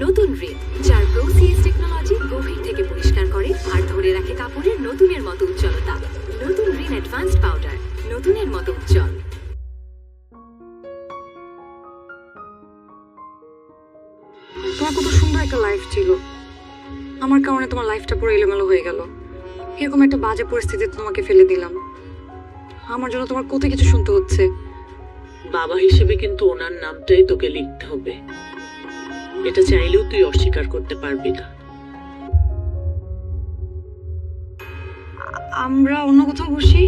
নতুন রিন যার প্রোসিএস টেকনোলজি গভীর থেকে পরিষ্কার করে আর ধরে রাখে কাপড়ের নতুনের মতো উজ্জ্বলতা। নতুন রিন অ্যাডভান্সড পাউডার নতুনের মতো উজ্জ্বল। তোমার কত সুন্দর একটা লাইফ ছিল। আমার কারণে তোমার লাইফটা পুরো এলোমেলো হয়ে গেল। এরকম একটা বাজে পরিস্থিতিতে তোমাকে ফেলে দিলাম। আমার জন্য তোমার কত কিছু শুনতে হচ্ছে। বাবা হিসেবে কিন্তু ওনার নামটাই তোকে লিখতে হবে। এটা চাইলেও তুই অস্বীকার করতে পারবি না। আমরা অন্য কোথাও বসি?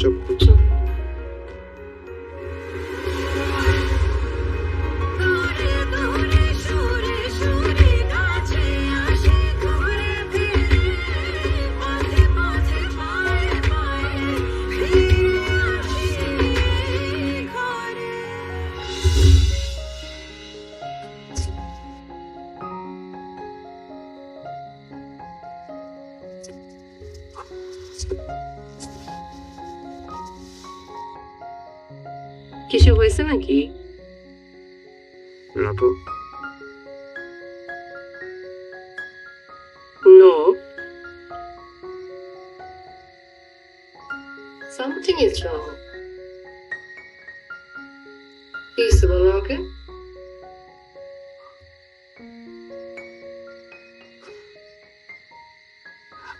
চুপ চপ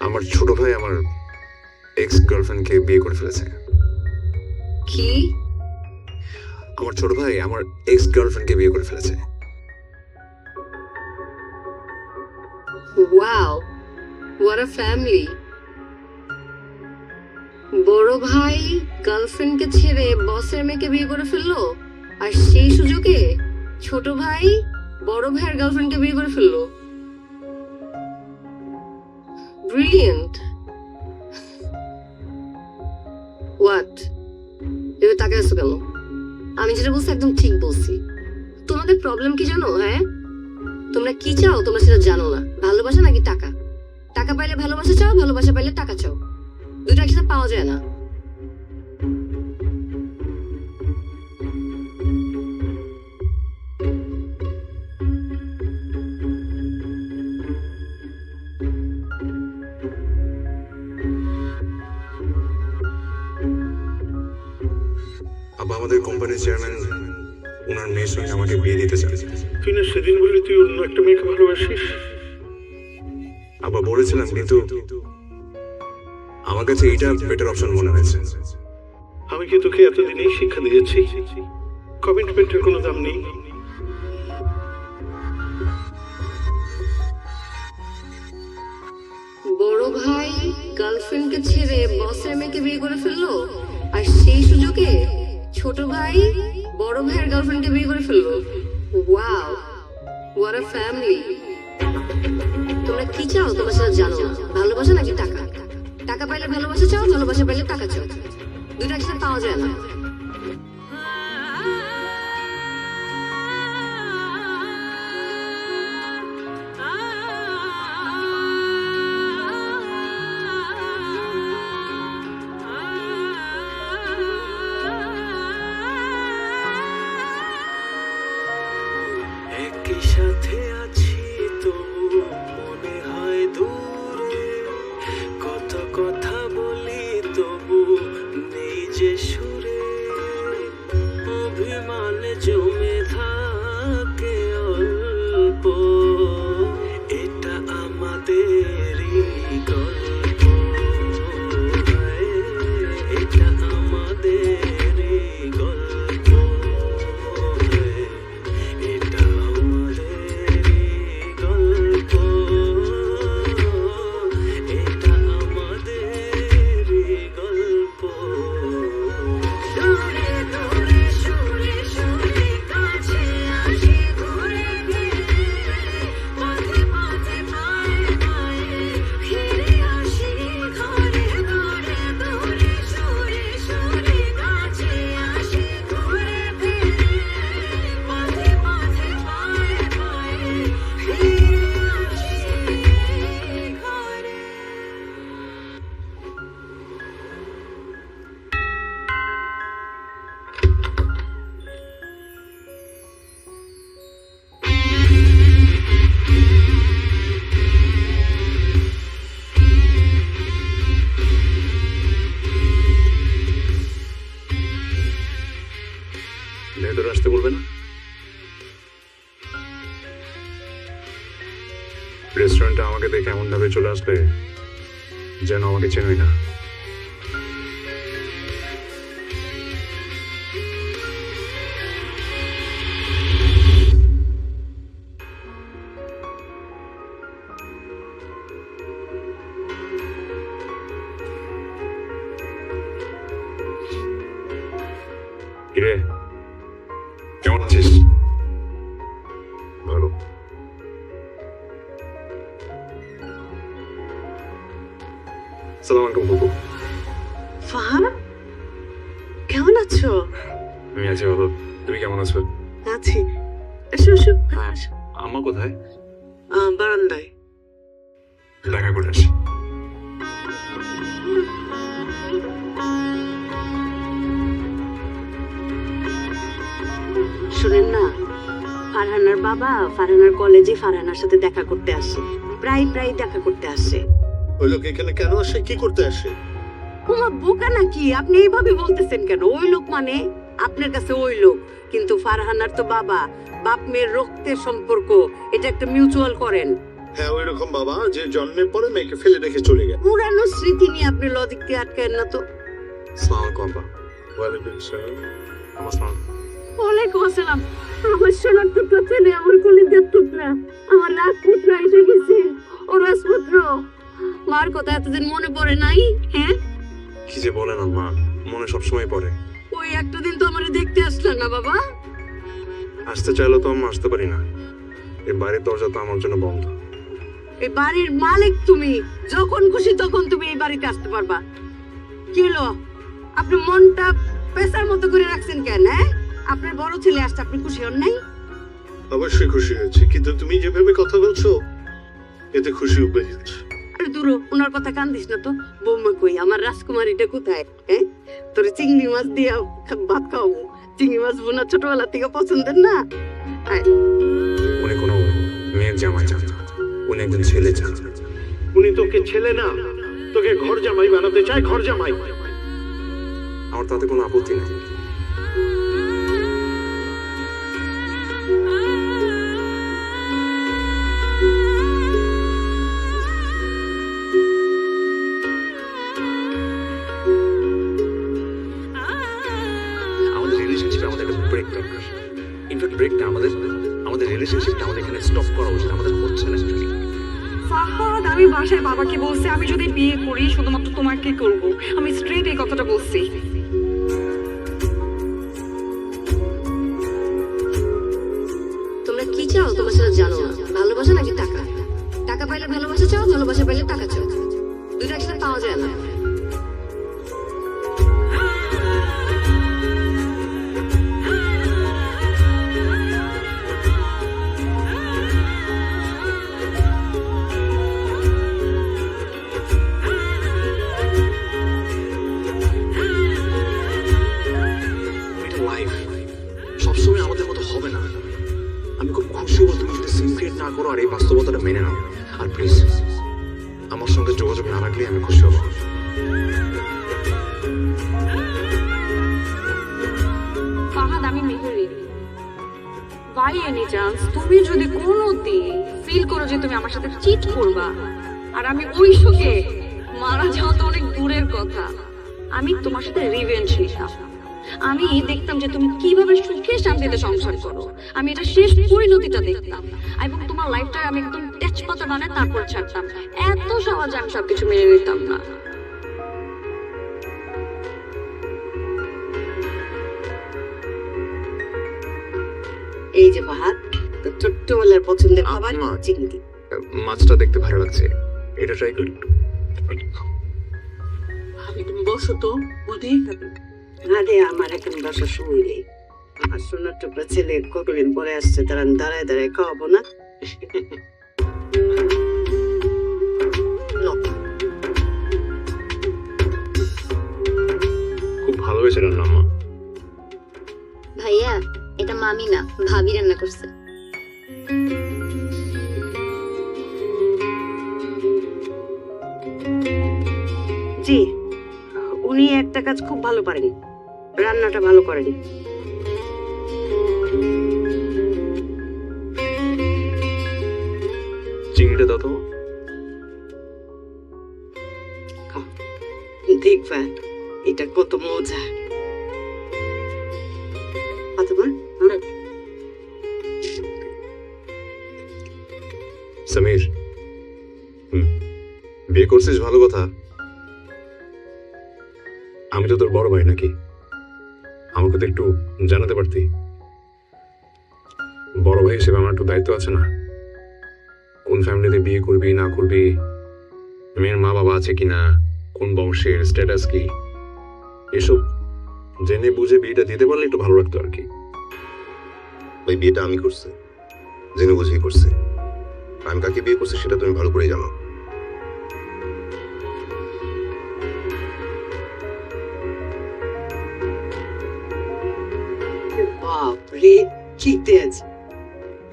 আমার ছোট ভাই আমার এক্স গার্লফ্রেন্ডকে বিয়ে করে ফেলেছে। কি? আমার ছোট ভাই আমার এক্স গার্লফ্রেন্ডকে বিয়ে করে ফেলেছে। ওয়াও হোয়াট আ ফ্যামিলি বড় ভাই গার্লফ্রেন্ডকে ছেড়ে বসের মেয়েকে বিয়ে করে ফেলল? আর সেই সুযোগে ছোট ভাই বড় ভাইয়ের গার্লফ্রেন্ডকে বিয়ে করে ফেলল? ব্রিলিয়েন্ট হোয়াট এবার তাকে আছো কেন? আমি যেটা বলছি একদম ঠিক বলছি। তোমাদের প্রবলেম কি জানো হ্যাঁ? তোমরা কি চাও, তোমরা সেটা জানো না। ভালোবাসা নাকি টাকা? টাকা পাইলে ভালোবাসা চাও, ভালোবাসা পাইলে টাকা চাও। দুটো একসাথে পাওয়া যায় না। কোম্পানির চেয়ারম্যান ওনার মেয়ের সঙ্গে আমাকে বিয়ে দিতে চান। তুই না সেদিন বললি তুই অন্য একটা মেয়েকে ভালোবাসিস? আবার বলেছিলাম কিন্তু আমার কাছে এইটা বেটার অপশন মনে হয়েছে। আমি কি তোকে এতদিনেই শিক্ষা দিয়েছি? কমিটমেন্টের কোনো দাম নেই। বড় ভাই গার্লফ্রেন্ডকে ছেড়ে বসের মেয়েকে বিয়ে করে ফেলল? আর সেই সুযোগে ছোট ভাই, বড় ভাইয়ের গার্লফ্রেন্ডকে বিয়ে করে ফেলল। ওয়াও হোয়াট আ ফ্যামিলি তোমরা কি চাও? তোমরা সেটা জানো ভালোবাসা নাকি টাকা? টাকা পাইলে ভালোবাসা চাও, ভালোবাসা পাইলে টাকা চাও। দুটো একসাথে পাওয়া যায় না। এমন ভাবে চলে আসবে যেন আমাকে ফারহানার কলেজে ফারহানার সাথে দেখা করতে আসে। প্রায় প্রায় দেখা করতে আসে। ওই লোক এখানে কেন আসে? কি করতে আসে? তোমার বোকা নাকি? আপনি এইভাবে বলতেছেন কেন? ওই লোক মানে? আপনার কাছে ওই লোক। কিন্তু ফারহানার তো বাবা। বাপ মেয়ের রক্তের সম্পর্ক। এটা একটা মিউচুয়াল করেন। হ্যাঁ ওই রকম বাবা যে জন্মের পরে মেয়েকে ফেলে রেখে চলে গেল। পুরানো স্মৃতি নিয়ে আপনি লজিক দিয়ে আটকায়েন না তো। সালাম আলাইকুম আসসালাম। আমার সালাম। ওয়ালাইকুম আসসালাম আমার আমার কলিজার টুকরা আমার এসে গেছে। ও রাজপুত্র মার কথা এতদিন মনে পড়ে নাই হ্যাঁ? কি যে বলেন মনে সবসময় পড়ে। ওই একটা দিন তো আমারে দেখতে না বাবা। আসতে চাইলে তো আমি আসতে পারি না। এই বাড়ির দরজা তো আমার জন্য বন্ধ। এই বাড়ির মালিক তুমি যখন খুশি তখন তুমি এই বাড়িতে আসতে পারবা। কি হলো? আপনি মনটা পেশার মতো করে রাখছেন কেন হ্যাঁ? আপনার বড় ছেলে আসছে আপনি খুশি হন নাই? অবশ্যই খুশি হয়েছি কিন্তু তুমি যেভাবে কথা বলছো এতে খুশি উবে যাচ্ছে আরে দূর ওনার কথা কান দিস না তো। বৌমা কই আমার রাজকুমারীটা কোথায়? হ্যাঁ? তোর চিংড়ি মাছ দিয়ে ভাত খাওয়াবো। চিংড়ি মাছ বোনা ছোটবেলা থেকে পছন্দের না? আয়, উনি কোনো মেয়ের জামাই চান উনি একজন ছেলে চান উনি তোকে ছেলে না। তোকে ঘর জামাই বানাতে চায় ঘর জামাই। আমার তাতে কোনো আপত্তি নেই। আমাদের আমাদের এখানে স্টপ করা উচিত আমাদের হচ্ছে না ফাহাদ আমি বাসায় বাবাকে বলছি আমি যদি বিয়ে করি শুধুমাত্র তোমাকে করব। আমি স্ট্রেট এই কথাটা বলছি। তোমরা কি চাও? তোমরা সেটা জানো না। ভালোবাসা নাকি টাকা? টাকা পাইলে ভালোবাসা চাও ভালোবাসা পাইলে টাকা চাও। দুটো একসাথে পাওয়া যায় না। আর এই বাস্তবতাটা মেনে নাও। আর প্লিজ আমার সঙ্গে যোগাযোগ না রাখলে আমি খুশি হব। বাই এনি চান্স তুমি যদি কোনো দিন ফিল করো যে তুমি আমার সাথে চিট করবা, আর আমি ওই সুখে মারা যাওয়া তো অনেক দূরের কথা, আমি তোমার সাথে রিভেঞ্জ নিতাম। আমি দেখতাম যে তুমি কীভাবে সুখে শান্তিতে সংসার করো। আমি এটা শেষ পরিণতিটা দেখতাম। এবং তোমার লাইফটা আমি একদম তেজপাতা বানায় তারপর ছাড়তাম। এত সহজে আমি সবকিছু মেনে নিতাম না। এই যে তোর ছোট্টবেলার পছন্দের খাবার চিংড়ি। মাছটা দেখতে ভালো লাগছে। এটা ট্রাই করি। ভাবি তুমি বসো তো বদি? আরে আমার এখন বাসার সময় নেই। আমার সোনার টুকরা ছেলে কতদিন পরে আসছে তারা দাঁড়ায় দাঁড়ায় খাওয়াবো না? খুব ভালো হয়েছে রান্না আম্মা ভাইয়া এটা মামি না ভাবি রান্না করছে। জি উনি একটা কাজ খুব ভালো পারেন। রান্নাটা ভালো করেনি। চিংড়িটা দাও তো। দেখবা এটা কত মজা। অথবা সমীর বিয়ে করছিস ভালো কথা। আমি তো তোর বড় ভাই নাকি। তো একটু জানাতে পারতি। বড় ভাই হিসেবে আমার একটু দায়িত্ব আছে না। কোন ফ্যামিলিতে বিয়ে করবি, না করবি, মেয়ের মা বাবা আছে কিনা, কোন বংশের স্ট্যাটাস কি, এসব জেনে বুঝে বিয়েটা দিতে পারলে একটু ভালো লাগতো আর কি ওই বিয়েটা আমি করছি, জেনে বুঝেই করছি। আমি কাকে বিয়ে করছি সেটা তুমি ভালো করেই জানো। রে কি তেজ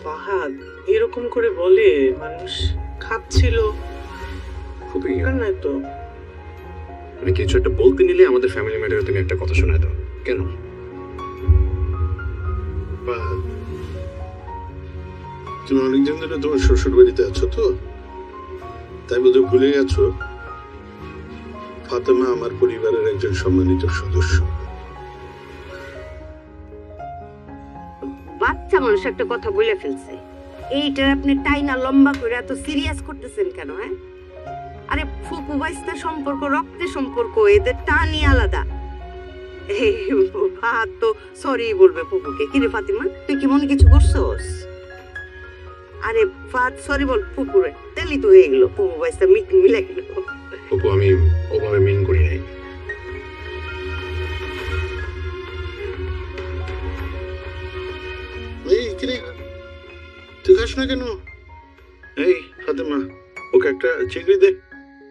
ফাহাদ এরকম করে বলে মানুষ খাচ্ছিল। খুবই নাই তো। আমি কিছু একটা বলতে নিলে আমাদের ফ্যামিলি ম্যাটারে তুমি একটা কথা শোনায় দাও। কেন। তুমি অনেকদিন ধরে তোমার শ্বশুর বাড়িতে আছো তো? তাই বোধহয় ভুলে গেছো? ফাতেমা আমার পরিবারের একজন সম্মানিত সদস্য। বাচ্চা মানুষ একটা কথা বলে ফেলছে। এইটার আপনি টাইনা লম্বা করে এত সিরিয়াস করতেছেন কেন হ্যাঁ? আরে ফুপু বাইস্তার সম্পর্ক রক্তের সম্পর্ক, এদের টানই আলাদা। ভাত তো সরি বলবে ফুপুকে। কিরে ফাতিমা, তুই কি মনে কিছু করছস? আরে ফাত সরি বল ফুপুরে। তেলি তো হয়ে গেলো, ফুপু বাইস্তা মিলে গেল। অপু আমি ওভাবে মিন করি নাই। খাস না কেন? এই ফাতেমা ওকে একটা চিংড়ি দে।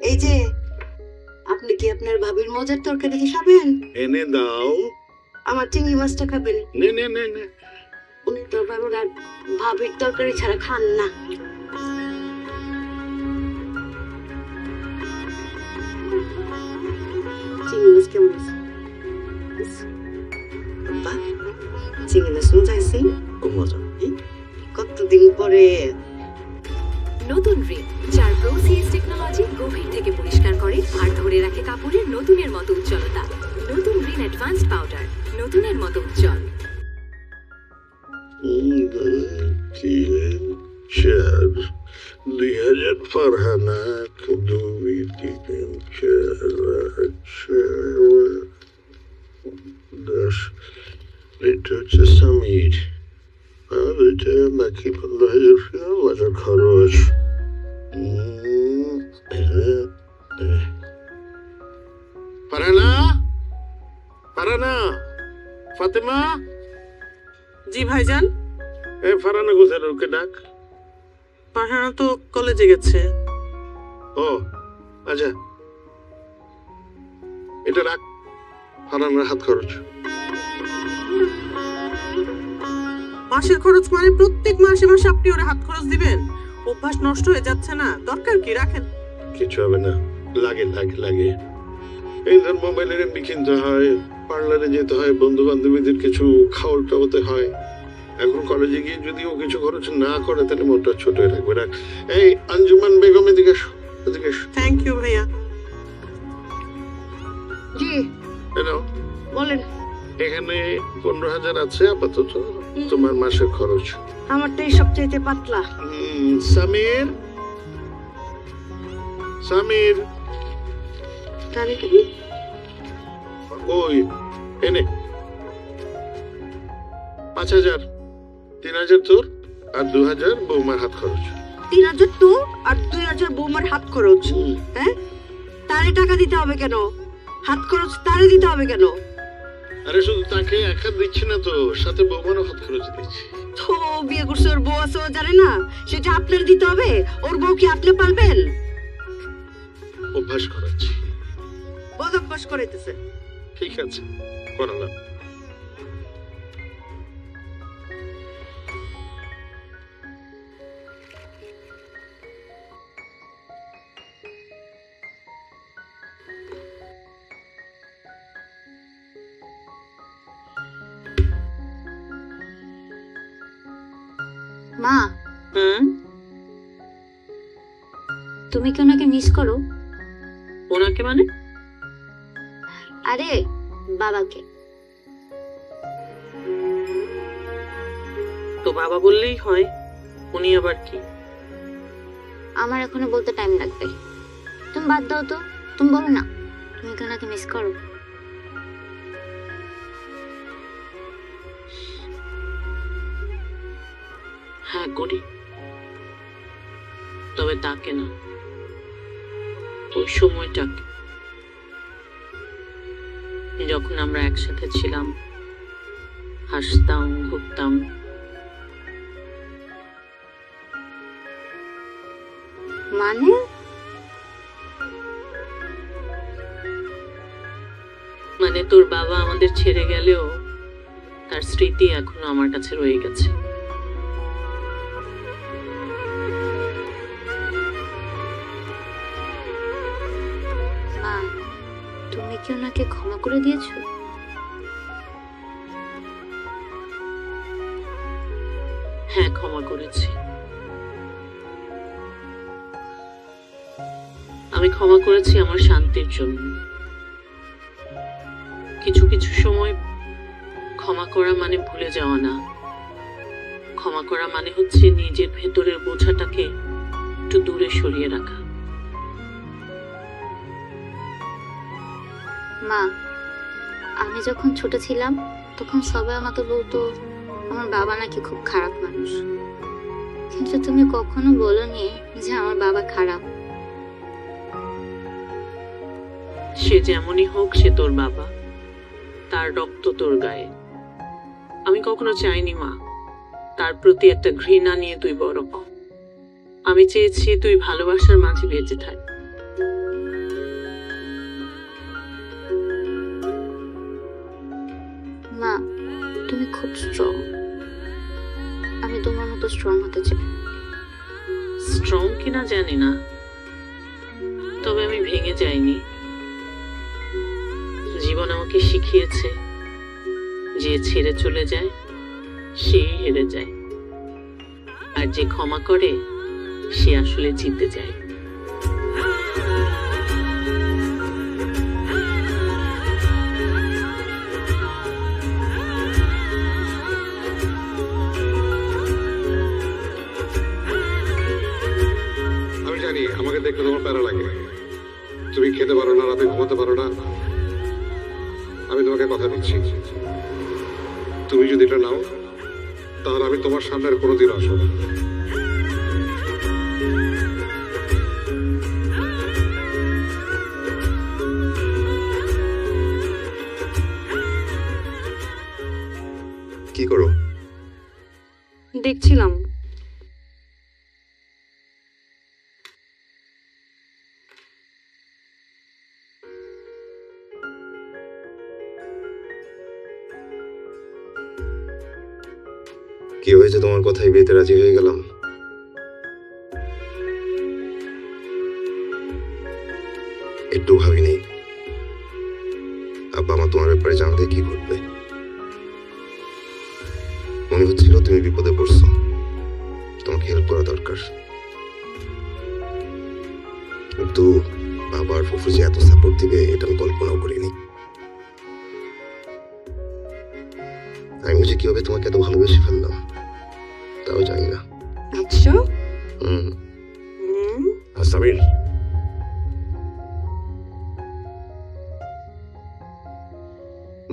এই যে আপনি কি আপনার ভাবির মজার তরকারি খাবেন এনে দাও। আমার চিংড়ি মাছটা খাবেন? নে নে নে নে। উনি তো ভাবির আর ভাবির তরকারি ছাড়া খান না। চিংড়ি মাছ কেমন আছে? চিংড়ি মাছ মজা আছে? খুব মজা। কতদিন পরে। নতুন রিপ যার প্রোসিএস টেকনোলজি গভীর থেকে পরিষ্কার করে আর ধরে রাখে কাপড়ের নতুনের মতো উজ্জ্বলতা। নতুন রিন অ্যাডভান্সড পাউডার নতুনের মতো উজ্জ্বল। খরচ। মাসের খরচ মানে প্রত্যেক মাসে মাসে আপনি ওরা হাত খরচ দিবেন। অভ্যাস নষ্ট হয়ে যাচ্ছে না দরকার কি? রাখেন। কিছু হবে না। লাগে লাগে লাগে। এই ধর মোবাইলের এমবি কিনতে হয় পার্লারে যেতে হয় বন্ধু বান্ধবীদের কিছু খাওয়ার টাওয়াতে হয়। এখন কলেজে গিয়ে যদি ও কিছু খরচ না করে তাহলে মনটা ছোট হয়ে থাকবে। রাখ। এই আঞ্জুমান বেগম এদিকে এসো এদিকে এসো। থ্যাংক ইউ ভাইয়া। জি। নাও, বলেন। এখানে পনেরো হাজার আছে আপাতত। তোমার মাসের খরচ। আমারটাই সবচাইতে পাতলা। সামির। সামির। ওই এনে। পাঁচ হাজার তিন হাজার তোর আর দু হাজার বৌমার হাত খরচ। তিন হাজার তো আর দুই হাজার বৌমার হাত খরচ হ্যাঁ? তারে টাকা দিতে হবে কেন? হাত খরচ তারে দিতে হবে কেন? আরে শুধু তাকে একা দিচ্ছি না তো সাথে বৌমারও হাত খরচ দিচ্ছি। তো ও বিয়ে করছে ওর বউ আছে ও জানে না। সেটা আপনার দিতে হবে ওর বউ কি আপনি পারবেন অভ্যাস করাচ্ছি। বোধ অভ্যাস করাইতেছে। ঠিক আছে করালাম। তুমি কি ওনাকে মিস করো? ওনাকে মানে? আরে বাবাকে। তো বাবা বললেই হয় উনি আবার কি? আমার এখনও বলতে টাইম লাগবে। তুমি বাদ দাও তো তুমি বলো না তুমি কেন ওনাকে মিস করো? হ্যাঁ করি। তবে তাকে না। ওই সময়টাকে। যখন আমরা একসাথে ছিলাম হাসতাম ঘুরতাম। মানে? মানে তোর বাবা আমাদের ছেড়ে গেলেও তার স্মৃতি এখনও আমার কাছে রয়ে গেছে। করে দিয়েছ? হ্যাঁ ক্ষমা করেছি। আমি ক্ষমা করেছি আমার শান্তির জন্য। কিছু কিছু সময় ক্ষমা করা মানে ভুলে যাওয়া না। ক্ষমা করা মানে হচ্ছে নিজের ভেতরের বোঝাটাকে একটু দূরে সরিয়ে রাখা। মা আমি যখন ছোট ছিলাম, তখন সবাই আমাকে বলতো, আমার বাবা নাকি খুব খারাপ মানুষ। কিন্তু তুমি কখনো বলনি যে আমার বাবা খারাপ। সে যেমনই হোক সে তোর বাবা। তার রক্ত তোর গায়ে। আমি কখনো চাইনি, মা। তার প্রতি একটা ঘৃণা নিয়ে তুই বড় হ। আমি চেয়েছি তুই ভালোবাসার মাঝে বেঁচে থাক। স্ট্রং আমি তোমার মতো স্ট্রং হতে চাই। স্ট্রং কিনা জানি না। তবে আমি ভেঙে যাইনি। জীবন আমাকে শিখিয়েছে যে ছেড়ে চলে যায় সেই হেরে যায়। আর যে ক্ষমা করে সে আসলে জিতে যায়। দেখলে তোমার প্যারা লাগে। তুমি খেতে পারো না রাতে ঘুমাতে পারো না। আমি তোমাকে কথা দিচ্ছি। তুমি যদি এটা নাও তাহলে আমি তোমার সামনে আর কোনোদিন আসব না। কি করো? দেখছিলাম। কি হয়েছে তোমার কথাই বিয়েতে রাজি হয়ে গেলাম? একটু ভাবিনি। আব্বা মা তোমার ব্যাপারে জানলে কি ঘটবে? মনে হচ্ছিল তুমি বিপদে পড়ছো। তোমাকে হেল্প করা দরকার। কিন্তু বাবার ফুফু যে এত সাপোর্ট দিবে, এটা আমি কল্পনাও করিনি। আমি যে কীভাবে তোমাকে এত ভালোবেসে ফেললাম?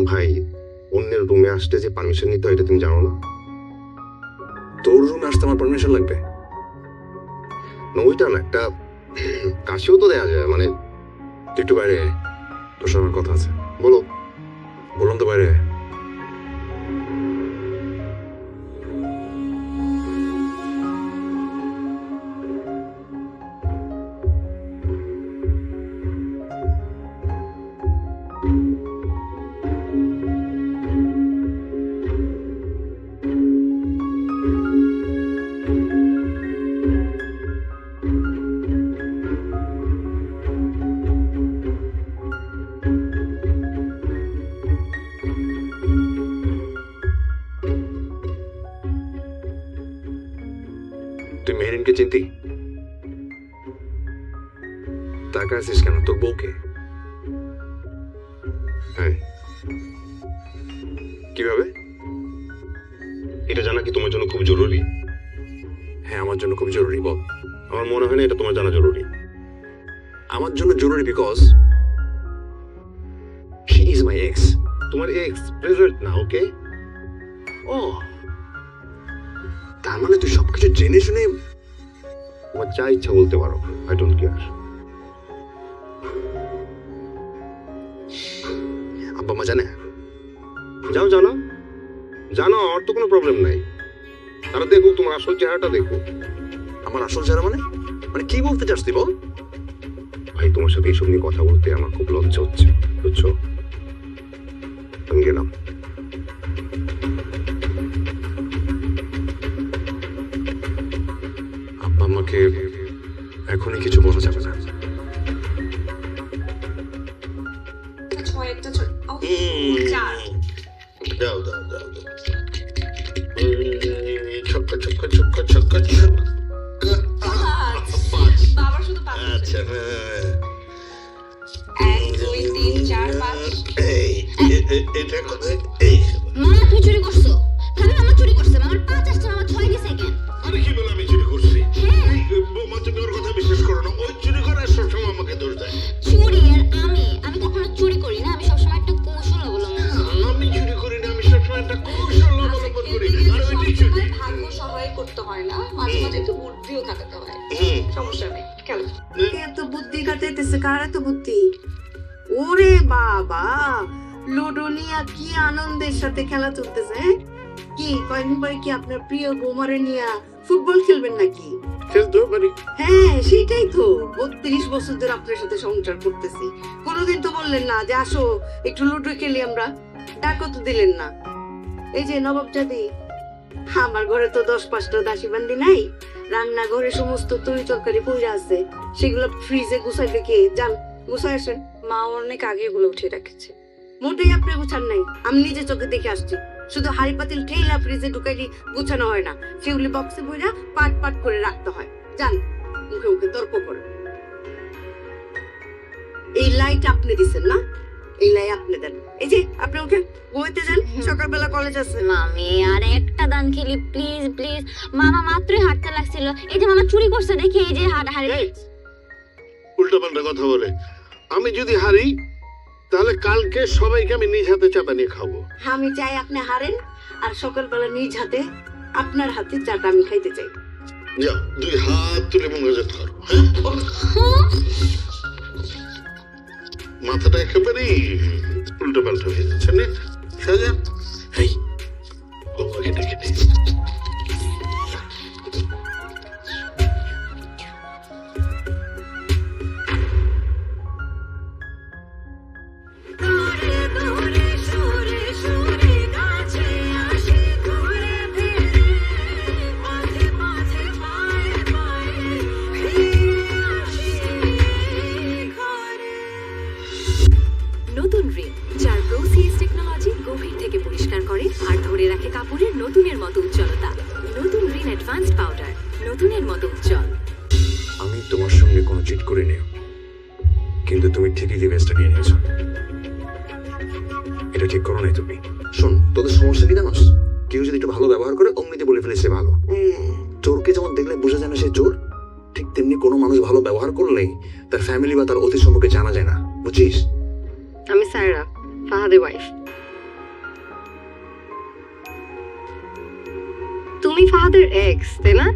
ভাই অন্যের রুমে আসতে যে পারমিশন নিতে হয় এটা তুমি জানো না? তোর রুমে আসতে আমার পারমিশন লাগবে? না ওইটা না একটা কাশিও তো দেয়া যায় মানে একটু বাইরে। তোর সঙ্গে কথা আছে। বলো। বললাম তো বাইরে মেহরিনকে চিনতি? তাকে আছিস কেন? তোর বউকে? হ্যাঁ কীভাবে? এটা জানা কি তোমার জন্য খুব জরুরি? হ্যাঁ আমার জন্য খুব জরুরি, বল। আমার মনে হয় না এটা তোমার জানা জরুরি। আমার জন্য জরুরি because she is my ex তোমার এক্স প্রেজেন্ট না ওকে ও। তার মানে তুই সবকিছু জেনে শুনে তোমার যা ইচ্ছা বলতে পারো। আই ডোন্ট কেয়ার আব্বা মা জানে? যাও জানো জানো আমার তো কোনো প্রবলেম নাই। তারা দেখুক তোমার আসল চেহারাটা দেখুক। আমার আসল চেহারা মানে? মানে কি বলতে চাস তুই বল? ভাই তোমার সাথে এইসব নিয়ে কথা বলতে আমার খুব লজ্জা হচ্ছে বুঝছ? আমি গেলাম। আমাকে এখনই কিছু বলা যাবে না। দাও দাও দাও ছক্কা ছক্কা ছক্কা ছক্কা ছক্কা। পাঁচ। শুধু পাঁচ আচ্ছা হ্যাঁ। এক দুই তিন চার পাঁচ। এই এ- এ- এটা কোথায়? বুদ্ধি কাটাইতেছে কার এত বুদ্ধি। ওরে বাবা লুডো নিয়ে কি আনন্দের সাথে খেলা চলতেছে হ্যাঁ? কি কয়েকদিন পরে কি আপনার প্রিয় বোমারে নিয়ে ফুটবল খেলবেন নাকি? খেলতেও পারি। হ্যাঁ সেটাই তো। বত্রিশ বছর ধরে আপনার সাথে সংসার করতেছি। কোনোদিন তো বললেন না যে আসো একটু লুডো খেলি আমরা। ডাকও তো দিলেন না। এই যে নবাব জাদি আমার ঘরে তো দশ পাঁচটা দাসী বান্দি নাই। রান্নাঘরে সমস্ত তরি তরকারি পইরা আছে। সেগুলো ফ্রিজে গুছাইবে কে যান, গুছাই আসেন। মা অনেক আগে এগুলো উঠিয়ে রেখেছে। মোটেই আপনি গুছান নাই। আমি নিজে চোখে দেখে আসছি। শুধু হাড়ি পাতিল ঠেলা ফ্রিজে ঢুকাইলি গুছানো হয় না। সেগুলি বক্সে বইরা পাট পাট করে রাখতে হয়। যান, মুখে মুখে তর্ক করে এই লাইট আপনি দিছেন না? এই লাই আপনি দেন। এই যে আপনি উঠে বইতে যান সকালবেলা কলেজ আছে। মামি আর একটা দান খেলি প্লিজ প্লিজ মামা মাত্রই হাঁটতে লাগছিল। এই যে মামা চুরি করছে দেখি এই যে হাট এই, উল্টো পাল্টা কথা বলে। আমি যদি হারি তাহলে কালকে সবাইকে আমি নিজ হাতে চাটা নিয়ে খাব। আমি চাই আপনি হারেন আর সকালবেলা নিজ হাতে আপনার হাতে চাটা আমি খাইতে চাই। যাও দুই হাত তুলে মনোজাত করো হ্যাঁ? মাথাটা একেবারেই উল্টো পাল্টা হয়ে যাচ্ছে। না সাজা। করে অমনিতে বলে ফেলে সে ভালো। চোরকে যেমন দেখলে বোঝা যায় না সে চোর, ঠিক তেমনি কোনো মানুষ ভালো ব্যবহার করলেই তার ফ্যামিলি বা তার অতি সম্পর্কে জানা যায় না। বুঝিস আমি সায়রা, ফাহাদের ওয়াইফ তুমি ফাহাদের এক্স তাই না?